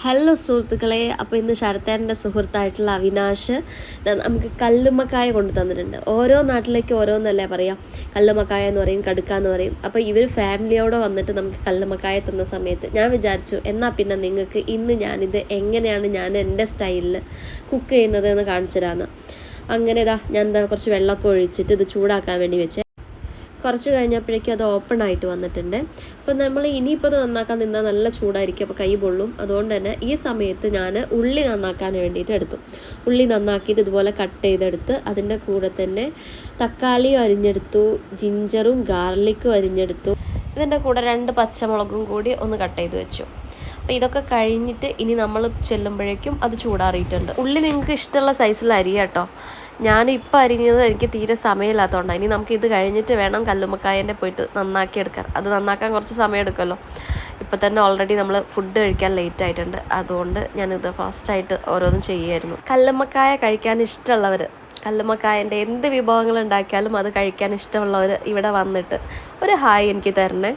Hello സുഹൃത്തുക്കളെ അപ്പോൾ ഇന്ന് ശരത്തേന്റെ സുഹൃത്തായിട്ടുള്ള അവിനാശ് നമുക്ക് കല്ലുമ്മക്കായ കൊണ്ട് തന്നിട്ടുണ്ട്. ഓരോ നാട്ടിലേക്ക് ഓരോന്നല്ലേ പറയാം? കല്ലുമ്മക്കായ എന്ന് പറയും കടുക്ക എന്ന് പറയും. അപ്പോൾ ഇവർ ഫാമിലിയോടെ വന്നിട്ട് നമുക്ക് കല്ലുമ്മക്കായ തന്ന സമയത്ത് ഞാൻ വിചാരിച്ചു എന്നാൽ പിന്നെ നിങ്ങൾക്ക് ഇന്ന് ഞാനിത് എങ്ങനെയാണ് ഞാൻ എന്റെ സ്റ്റൈലിൽ കുക്ക് ചെയ്യുന്നത് എന്ന് കാണിച്ചു തരാമെന്ന് അങ്ങനെ ഇതാ ഞാൻ എന്താ കുറച്ച് വെള്ളമൊക്കെ ഒഴിച്ചിട്ട് ഇത് ചൂടാക്കാൻ വേണ്ടി വെച്ച്. കുറച്ച് കഴിഞ്ഞപ്പോഴേക്കും അത് ഓപ്പൺ ആയിട്ട് വന്നിട്ടുണ്ട്. അപ്പം നമ്മൾ ഇനിയിപ്പോൾ അത് നന്നാക്കാൻ നിന്നാൽ നല്ല ചൂടായിരിക്കും. അപ്പോൾ കൈ പൊള്ളും. അതുകൊണ്ട് തന്നെ ഈ സമയത്ത് ഞാൻ ഉള്ളി നന്നാക്കാൻ വേണ്ടിയിട്ട് എടുത്തു. ഉള്ളി നന്നാക്കിയിട്ട് ഇതുപോലെ കട്ട് ചെയ്തെടുത്ത് അതിന്റെ കൂടെ തന്നെ തക്കാളി അരിഞ്ഞെടുത്തു. ജിഞ്ചറും ഗാർലിക്കും അരിഞ്ഞെടുത്തു. ഇതിന്റെ കൂടെ രണ്ട് പച്ചമുളകും കൂടി ഒന്ന് കട്ട് ചെയ്ത് വെച്ചു. അപ്പോൾ ഇതൊക്കെ കഴിഞ്ഞിട്ട് ഇനി നമ്മൾ ചെല്ലുമ്പോഴേക്കും അത് ചൂടാറിയിട്ടുണ്ട്. ഉള്ളി നിങ്ങൾക്ക് ഇഷ്ടമുള്ള സൈസിൽ അരിയാ ഞാൻ ഇപ്പോൾ അരിഞ്ഞത് എനിക്ക് തീരെ സമയമില്ലാത്തതുകൊണ്ടാണ് ഇനി നമുക്ക് ഇത് കഴിഞ്ഞിട്ട് വേണം കല്ലുമ്മക്കായന്റെ പോയിട്ട് നന്നാക്കി എടുക്കാൻ. അത് നന്നാക്കാൻ കുറച്ച് സമയം എടുക്കുമല്ലോ ഇപ്പോൾ തന്നെ ഓൾറെഡി നമ്മൾ ഫുഡ് കഴിക്കാൻ ലേറ്റ് ആയിട്ടുണ്ട്. അതുകൊണ്ട് ഞാനിത് ഫാസ്റ്റായിട്ട് ഓരോന്നും ചെയ്യുമായിരുന്നു കല്ലുമ്മക്കായ കഴിക്കാൻ ഇഷ്ടമുള്ളവർ കല്ലുമ്മക്കായന്റെ എന്ത് വിഭവങ്ങൾ ഉണ്ടാക്കിയാലും അത് കഴിക്കാൻ ഇഷ്ടമുള്ളവർ ഇവിടെ വന്നിട്ട് ഒരു ഹായ് എനിക്ക് തരണേ.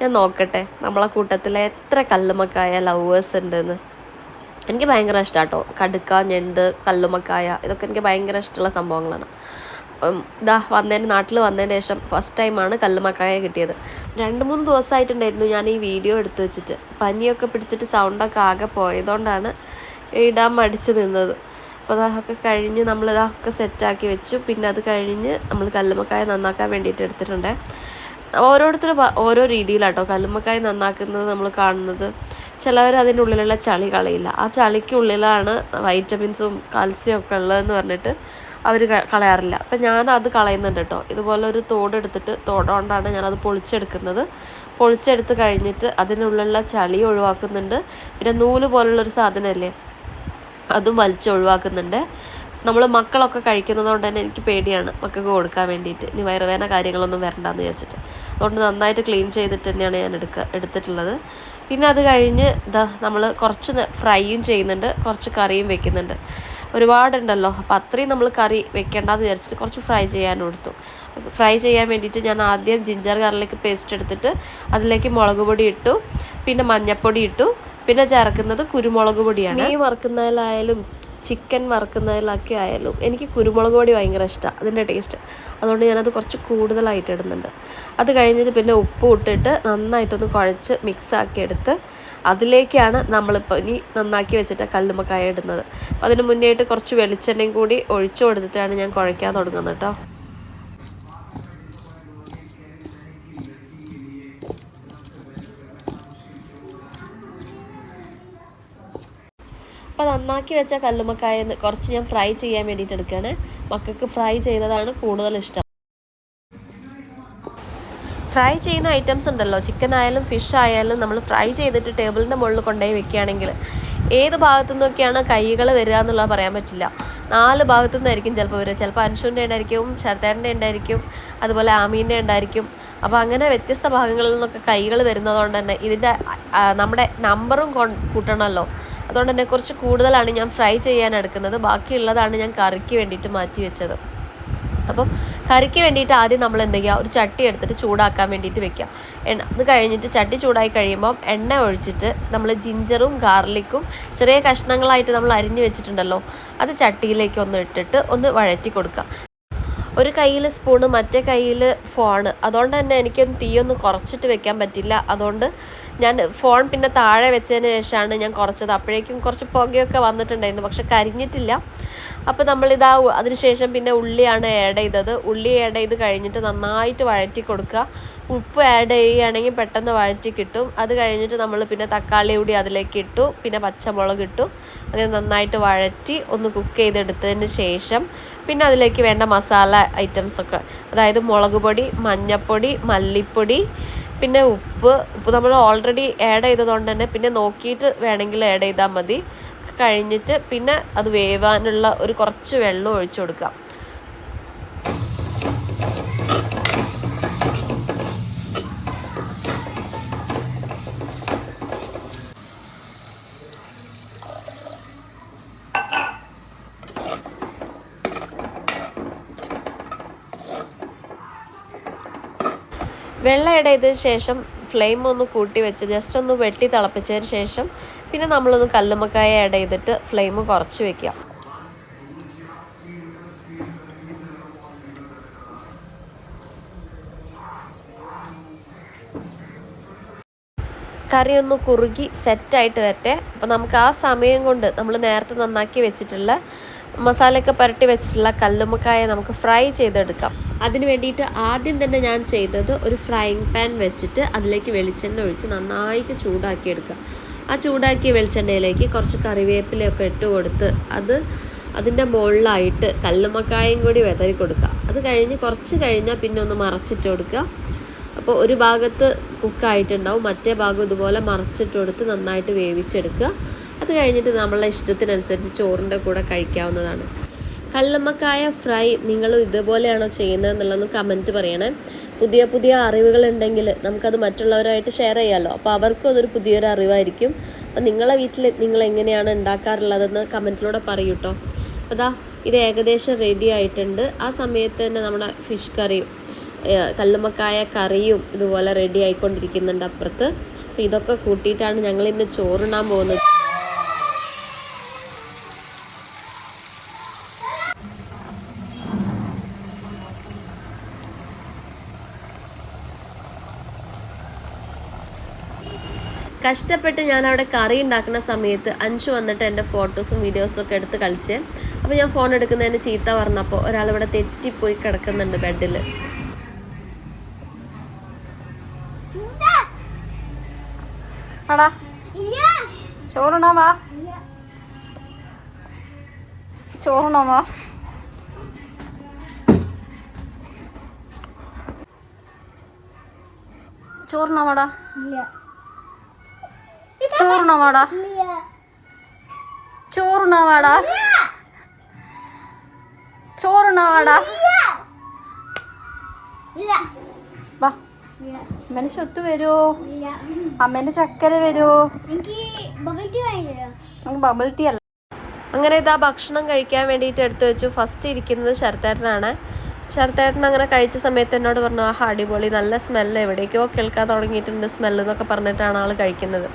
ഞാൻ നോക്കട്ടെ നമ്മളെ കൂട്ടത്തിൽ എത്ര കല്ലുമ്മക്കായ ലവേഴ്സ് ഉണ്ടെന്ന്. എനിക്ക് ഭയങ്കര ഇഷ്ടമാണ് കേട്ടോ കടുക്ക ഞണ്ട് കല്ലുമക്കായ ഇതൊക്കെ എനിക്ക് ഭയങ്കര ഇഷ്ടമുള്ള സംഭവങ്ങളാണ്. അപ്പം ഇതാ വന്നതിന് നാട്ടിൽ വന്നതിന് ശേഷം ഫസ്റ്റ് ടൈമാണ് കല്ലുമക്കായ കിട്ടിയത്. രണ്ട് മൂന്ന് ദിവസമായിട്ടുണ്ടായിരുന്നു ഞാൻ ഈ വീഡിയോ എടുത്തു വെച്ചിട്ട്. പനിയൊക്കെ പിടിച്ചിട്ട് സൗണ്ടൊക്കെ ആകെ പോയതുകൊണ്ടാണ് ഇടാൻ മടിച്ച് നിന്നത്. അപ്പോൾ അതൊക്കെ കഴിഞ്ഞ് നമ്മൾ ഇതൊക്കെ സെറ്റാക്കി വെച്ചു. പിന്നെ അത് കഴിഞ്ഞ് നമ്മൾ കല്ലുമക്കായ നന്നാക്കാൻ വേണ്ടിയിട്ട് എടുത്തിട്ടുണ്ട്. ഓരോരുത്തർ ഓരോ രീതിയിലാട്ടോ. കല്ലുമ്മക്കായി നന്നാക്കുന്നത് നമ്മൾ കാണുന്നത്. ചിലവർ അതിന്റെ ഉള്ളിലുള്ള ചളി കളയില്ല. ആ ചളിക്കുള്ളിലാണ് വൈറ്റമിൻസും കാൽസ്യം ഒക്കെ ഉള്ളതെന്ന് പറഞ്ഞിട്ട് അവർ കളയാറില്ല. അപ്പം ഞാൻ അത് കളയുന്നുണ്ട് കേട്ടോ ഇതുപോലെ ഒരു തോടെടുത്തിട്ട് തോടുകൊണ്ടാണ് ഞാനത് പൊളിച്ചെടുക്കുന്നത്. പൊളിച്ചെടുത്ത് കഴിഞ്ഞിട്ട് അതിനുള്ളിലുള്ള ചളി ഒഴിവാക്കുന്നുണ്ട്. പിന്നെ നൂൽ പോലുള്ളൊരു സാധനമല്ലേ അതും വലിച്ച് ഒഴിവാക്കുന്നുണ്ട്. നമ്മൾ മക്കളൊക്കെ കഴിക്കുന്നത് കൊണ്ട് തന്നെ എനിക്ക് പേടിയാണ് മക്കൾക്ക് കൊടുക്കാൻ വേണ്ടിയിട്ട്. ഇനി വയറുവേദന കാര്യങ്ങളൊന്നും വരണ്ടെന്ന് വിചാരിച്ചിട്ട്. അതുകൊണ്ട് നന്നായിട്ട് ക്ലീൻ ചെയ്തിട്ട് തന്നെയാണ് ഞാൻ എടുക്കുക എടുത്തിട്ടുള്ളത്. പിന്നെ അത് കഴിഞ്ഞ് ഇതാ നമ്മൾ കുറച്ച് ഫ്രൈയും ചെയ്യുന്നുണ്ട്. കുറച്ച് കറിയും വെക്കുന്നുണ്ട്. ഒരുപാടുണ്ടല്ലോ. അപ്പോൾ അത്രയും നമ്മൾ കറി വെക്കേണ്ടെന്ന് വിചാരിച്ചിട്ട് കുറച്ച് ഫ്രൈ ചെയ്യാൻ കൊടുത്തു ഫ്രൈ ചെയ്യാൻ വേണ്ടിയിട്ട് ഞാൻ ആദ്യം ജിഞ്ചർ ഗാർലിക് പേസ്റ്റ് എടുത്തിട്ട് അതിലേക്ക് മുളക് പൊടി ഇട്ടു. പിന്നെ മഞ്ഞൾപ്പൊടി ഇട്ടു. പിന്നെ ചേർക്കുന്നത് കുരുമുളക് പൊടിയാണ്. മീൻ വറുക്കുന്നതിലായാലും ചിക്കൻ വറുക്കുന്നതിലൊക്കെ ആയാലും എനിക്ക് കുരുമുളക് പൊടി ഭയങ്കര ഇഷ്ടമാണ് അതിന്റെ ടേസ്റ്റ്. അതുകൊണ്ട് ഞാനത് കുറച്ച് കൂടുതലായിട്ട് ഇടുന്നുണ്ട്. അത് കഴിഞ്ഞിട്ട് പിന്നെ ഉപ്പ് ഇട്ടിട്ട് നന്നായിട്ടൊന്ന് കുഴച്ച് മിക്സാക്കി എടുത്ത് അതിലേക്കാണ് നമ്മളിപ്പോൾ ഇനി നന്നാക്കി വെച്ചിട്ട് കല്ലുമ്മക്കായ ഇടുന്നത്. അപ്പോൾ അതിന് മുന്നേ കുറച്ച് വെളിച്ചെണ്ണയും കൂടി ഒഴിച്ചു കൊടുത്തിട്ടാണ് ഞാൻ കുഴയ്ക്കാൻ തുടങ്ങുന്നത് കേട്ടോ. അപ്പോൾ നന്നാക്കി വെച്ച കല്ലുമ്മക്കായ കുറച്ച് ഞാൻ ഫ്രൈ ചെയ്യാൻ വേണ്ടിയിട്ട് എടുക്കുകയാണ്. മക്കൾക്ക് ഫ്രൈ ചെയ്തതാണ് കൂടുതൽ ഇഷ്ടം. ഫ്രൈ ചെയ്യുന്ന ഐറ്റംസ് ഉണ്ടല്ലോ. ചിക്കൻ ആയാലും ഫിഷ് ആയാലും നമ്മൾ ഫ്രൈ ചെയ്തിട്ട് ടേബിളിന്റെ മുകളിൽ കൊണ്ടുപോയി വെക്കുകയാണെങ്കിൽ ഏത് ഭാഗത്തു നിന്നൊക്കെയാണ് കൈകൾ വരിക എന്നുള്ളത് പറയാൻ പറ്റില്ല. നാല് ഭാഗത്തു നിന്നായിരിക്കും ചിലപ്പോൾ വരിക. ചിലപ്പോൾ അൻഷുവിന്റെ ഉണ്ടായിരിക്കും ശരത്തേന്റെ ഉണ്ടായിരിക്കും അതുപോലെ ആമീന്റെ ഉണ്ടായിരിക്കും. അപ്പോൾ അങ്ങനെ വ്യത്യസ്ത ഭാഗങ്ങളിൽ നിന്നൊക്കെ കൈകൾ വരുന്നതുകൊണ്ട് തന്നെ ഇതിന്റെ നമ്മുടെ നമ്പറും കൂട്ടണമല്ലോ. അതുകൊണ്ട് തന്നെ കുറച്ച് കൂടുതലാണ് ഞാൻ ഫ്രൈ ചെയ്യാൻ എടുക്കുന്നത്. ബാക്കിയുള്ളതാണ് ഞാൻ കറിക്ക് വേണ്ടിയിട്ട് മാറ്റി വെച്ചത്. അപ്പം കറിക്ക് വേണ്ടിയിട്ട് ആദ്യം നമ്മൾ എന്ത് ചെയ്യുക? ഒരു ചട്ടി എടുത്തിട്ട് ചൂടാക്കാൻ വേണ്ടിയിട്ട് വെക്കാം എണ്ണ അത് കഴിഞ്ഞിട്ട് ചട്ടി ചൂടായി കഴിയുമ്പം എണ്ണ ഒഴിച്ചിട്ട് നമ്മൾ ജിഞ്ചറും ഗാർലിക്കും ചെറിയ കഷ്ണങ്ങളായിട്ട് നമ്മൾ അരിഞ്ഞു വെച്ചിട്ടുണ്ടല്ലോ അത് ചട്ടിയിലേക്ക് ഒന്ന് ഇട്ടിട്ട് ഒന്ന് വഴറ്റി കൊടുക്കുക. ഒരു കയ്യിൽ സ്പൂണ് മറ്റേ കയ്യിൽ ഫോണ് അതുകൊണ്ട് തന്നെ എനിക്കൊന്ന് തീയൊന്ന് കുറച്ചിട്ട് വെക്കാൻ പറ്റില്ല. അതുകൊണ്ട് ഞാൻ ഫോൺ പിന്നെ താഴെ വെച്ചതിന് ശേഷമാണ് ഞാൻ കുറച്ചത്. അപ്പോഴേക്കും കുറച്ച് പുകയൊക്കെ വന്നിട്ടുണ്ടായിരുന്നു. പക്ഷെ കരിഞ്ഞിട്ടില്ല. അപ്പോൾ നമ്മളിതാ അതിനുശേഷം പിന്നെ ഉള്ളിയാണ് ആഡ് ചെയ്തത്. ഉള്ളി ആഡ് ചെയ്ത് കഴിഞ്ഞിട്ട് നന്നായിട്ട് വഴറ്റി കൊടുക്കുക. ഉപ്പ് ആഡ് ചെയ്യുകയാണെങ്കിൽ പെട്ടെന്ന് വഴറ്റി കിട്ടും. അത് കഴിഞ്ഞിട്ട് നമ്മൾ പിന്നെ തക്കാളി കൂടി അതിലേക്ക് ഇട്ടു. പിന്നെ പച്ചമുളക് ഇട്ടു. അങ്ങനെ നന്നായിട്ട് വഴറ്റി ഒന്ന് കുക്ക് ചെയ്തെടുത്തതിന് ശേഷം പിന്നെ അതിലേക്ക് വേണ്ട മസാല ഐറ്റംസ് ഒക്കെ. അതായത് മുളക് പൊടി മഞ്ഞൾപ്പൊടി മല്ലിപ്പൊടി പിന്നെ ഉപ്പ്. ഉപ്പ് നമ്മൾ ഓൾറെഡി ആഡ് ചെയ്തതുകൊണ്ട് തന്നെ പിന്നെ നോക്കിയിട്ട് വേണമെങ്കിൽ ആഡ് ചെയ്താൽ മതി. കഴിഞ്ഞിട്ട് പിന്നെ അത് വേവാനുള്ള ഒരു കുറച്ച് വെള്ളം ഒഴിച്ചു കൊടുക്കാം വെള്ളം ഇടയതിനു ശേഷം ഫ്ലെയിം ഒന്ന് കൂട്ടി വെച്ച് ജസ്റ്റ് ഒന്ന് വെട്ടി തിളപ്പിച്ചതിന് ശേഷം പിന്നെ നമ്മളൊന്ന് കല്ലുമ്മക്കായ ആഡ് ചെയ്തിട്ട് ഫ്ലെയിം കുറച്ച് വെക്കുക. കറി ഒന്ന് കുറുകി സെറ്റായിട്ട് വരട്ടെ. അപ്പോൾ നമുക്ക് ആ സമയം കൊണ്ട് നമ്മൾ നേരത്തെ നന്നാക്കി വെച്ചിട്ടുള്ള മസാലയൊക്കെ പുരട്ടി വെച്ചിട്ടുള്ള കല്ലുമ്മക്കായ നമുക്ക് ഫ്രൈ ചെയ്തെടുക്കാം. അതിന് വേണ്ടിയിട്ട് ആദ്യം തന്നെ ഞാൻ ചെയ്തത് ഒരു ഫ്രൈങ് പാൻ വെച്ചിട്ട് അതിലേക്ക് വെളിച്ചെണ്ണ ഒഴിച്ച് നന്നായിട്ട് ചൂടാക്കിയെടുക്കാം ആ ചൂടാക്കിയ വെളിച്ചെണ്ണയിലേക്ക് കുറച്ച് കറിവേപ്പിലയൊക്കെ ഇട്ട് കൊടുത്ത് അത് അതിന്റെ മുകളിലായിട്ട് കല്ലുമ്മക്കായും കൂടി വെതറി കൊടുക്കുക. അത് കഴിഞ്ഞ് കുറച്ച് കഴിഞ്ഞാൽ പിന്നെ ഒന്ന് മറച്ചിട്ട് കൊടുക്കുക. അപ്പോൾ ഒരു ഭാഗത്ത് കുക്കായിട്ടുണ്ടാവും മറ്റേ ഭാഗം ഇതുപോലെ മറച്ചിട്ട് കൊടുത്ത് നന്നായിട്ട് വേവിച്ചെടുക്കുക. അത് കഴിഞ്ഞിട്ട് നമ്മളെ ഇഷ്ടത്തിനനുസരിച്ച് ചോറിന്റെ കൂടെ കഴിക്കാവുന്നതാണ്. കല്ലമ്മക്കായ ഫ്രൈ നിങ്ങൾ ഇതുപോലെയാണോ ചെയ്യുന്നത് എന്നുള്ളതൊന്ന് കമന്റ് പറയണേ. പുതിയ പുതിയ അറിവുകളുണ്ടെങ്കിൽ നമുക്കത് മറ്റുള്ളവരായിട്ട് ഷെയർ ചെയ്യാമല്ലോ അപ്പോൾ അവർക്കും അതൊരു പുതിയൊരു അറിവായിരിക്കും. അപ്പോൾ നിങ്ങളെ വീട്ടിൽ നിങ്ങൾ എങ്ങനെയാണ് ഉണ്ടാക്കാറുള്ളതെന്ന് കമന്റിലൂടെ പറയൂ കേട്ടോ അപ്പോൾ ദാ ഇത് ഏകദേശം റെഡി ആയിട്ടുണ്ട്. ആ സമയത്ത് തന്നെ നമ്മുടെ ഫിഷ് കറിയും കല്ലുമ്മക്കായ കറിയും ഇതുപോലെ റെഡി ആയിക്കൊണ്ടിരിക്കുന്നുണ്ട് അപ്പുറത്ത്. അപ്പോൾ ഇതൊക്കെ കൂട്ടിയിട്ടാണ് ഞങ്ങൾ ഇന്ന് ചോറുണ്ണാൻ പോകുന്നത്. കഷ്ടപ്പെട്ട് ഞാൻ അവിടെ കറി ഉണ്ടാക്കുന്ന സമയത്ത് അഞ്ചു വന്നിട്ട് എന്റെ ഫോട്ടോസും വീഡിയോസും ഒക്കെ എടുത്ത് കളിച്ച്. അപ്പോൾ ഞാൻ ഫോൺ എടുക്കുന്നതിന് ചീത്ത പറഞ്ഞപ്പോൾ ഒരാളിവിടെ തെറ്റിപ്പോയി കിടക്കുന്നുണ്ട് ബെഡിൽ. ചോറുണ്ണാ വാ. ചോറുണ്ണാ വാ. ചോറുണ്ണാ വാടാ ചോറുണ്ണാ വാടാ ചോറുണ്ണാ വാടാ ചോറുണ്ണാ വാടാ വാ. അമ്മേന്റെ സ്വത്ത് വരുമോ അമ്മേന്റെ ചക്കര വരുമോ നമുക്ക് ബബിൾ ടീ അല്ല. അങ്ങനെ ഇതാ ഭക്ഷണം കഴിക്കാൻ വേണ്ടിയിട്ട് എടുത്തു വെച്ചു. ഫസ്റ്റ് ഇരിക്കുന്നത് ശരത്തേട്ടനാണ്. ശരത്തേട്ടൻ അങ്ങനെ കഴിച്ച സമയത്ത് എന്നോട് പറഞ്ഞു ആ അടിപൊളി നല്ല സ്മെല്ല് എവിടേക്കോ കേൾക്കാൻ തുടങ്ങിയിട്ടുണ്ട് സ്മെല്ല് എന്നൊക്കെ പറഞ്ഞിട്ടാണ് ആൾ കഴിക്കുന്നത്.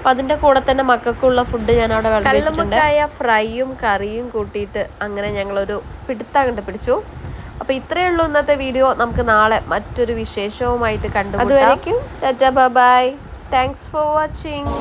അപ്പം അതിന്റെ കൂടെ തന്നെ മക്കൾക്കുള്ള ഫുഡ് ഞാൻ അവിടെ കല്ലുമുട്ടായ ഫ്രൈയും കറിയും കൂട്ടിയിട്ട് അങ്ങനെ ഞങ്ങളൊരു പിടുത്തം കണ്ട് പിടിച്ചു. അപ്പോൾ ഇത്രയേ ഉള്ളൂ ഇന്നത്തെ വീഡിയോ. നമുക്ക് നാളെ മറ്റൊരു വിശേഷവുമായിട്ട് കണ്ടുമുട്ടാം. അതുവരേക്കും tata bye thanks for watching